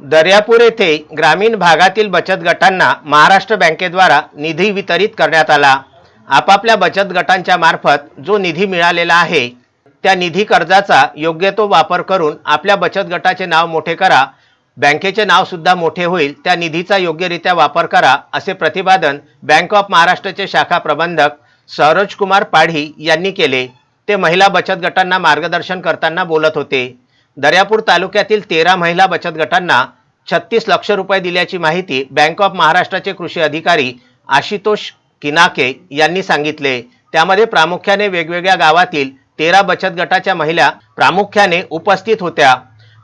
दर्यापूर येथे ग्रामीण भागातील बचत गटांना महाराष्ट्र बँकेद्वारा निधी वितरित करण्यात आला. आपापल्या बचत गटांच्या मार्फत जो निधी मिळालेला आहे त्या निधी कर्जाचा योग्य तो वापर करून आपल्या बचत गटाचे नाव मोठे करा बँकेचे नावसुद्धा मोठे होईल त्या निधीचा योग्यरित्या वापर करा असे प्रतिपादन बँक ऑफ महाराष्ट्राचे शाखा प्रबंधक सरोजकुमार पाढी यांनी केले. ते महिला बचत गटांना मार्गदर्शन करताना बोलत होते. दर्यापूर तालुक्यातील तेरा महिला बचत गटांना छत्तीस लक्ष रुपये दिल्याची माहिती बँक ऑफ महाराष्ट्राचे कृषी अधिकारी आशितोष किनाके यांनी सांगितले. त्यामध्ये प्रामुख्याने वेगवेगळ्या गावातील तेरा बचत गटाच्या महिला प्रामुख्याने उपस्थित होत्या.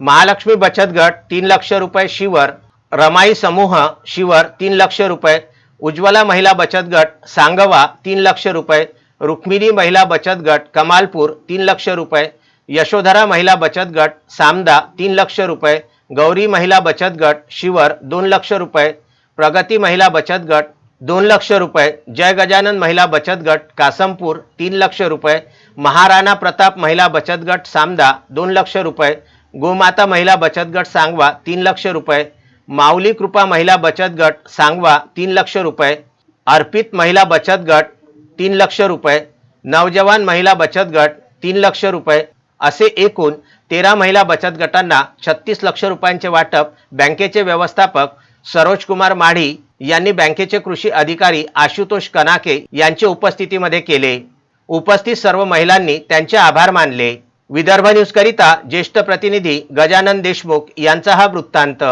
महालक्ष्मी बचत गट तीन लक्ष रुपये शिवर रमाई समूह शिवर तीन लक्ष रुपये उज्ज्वला महिला बचत गट सांगवा तीन लक्ष रुपये रुक्मिणी महिला बचत गट कमालपूर तीन लक्ष रुपये यशोधरा महिला बचत गट सामदा तीन लक्ष रुपये गौरी महिला बचत गट शिवर दोन लक्ष रुपये प्रगती महिला बचत गट दोन लक्ष रुपये जय गजानन महिला बचत गट कासमपूर तीन लक्ष रुपये महाराणा प्रताप महिला बचत गट सामदा दोन लक्ष रुपये गोमाता महिला बचत गट सांगवा तीन लक्ष रुपये माऊली कृपा महिला बचत गट सांगवा तीन लक्ष रुपये अर्पित महिला बचत गट तीन लक्ष रुपये नवजवान महिला बचत गट तीन लक्ष रुपये असे एकूण तेरा महिला बचत गटांना छत्तीस लक्ष रुपयांचे वाटप बँकेचे व्यवस्थापक सरोज कुमार माढी यांनी बँकेचे कृषी अधिकारी आशुतोष कनाके यांच्या उपस्थितीमध्ये केले. उपस्थित सर्व महिलांनी त्यांचे आभार मानले. विदर्भ न्यूजकरिता ज्येष्ठ प्रतिनिधी गजानन देशमुख यांचा हा वृत्तांत.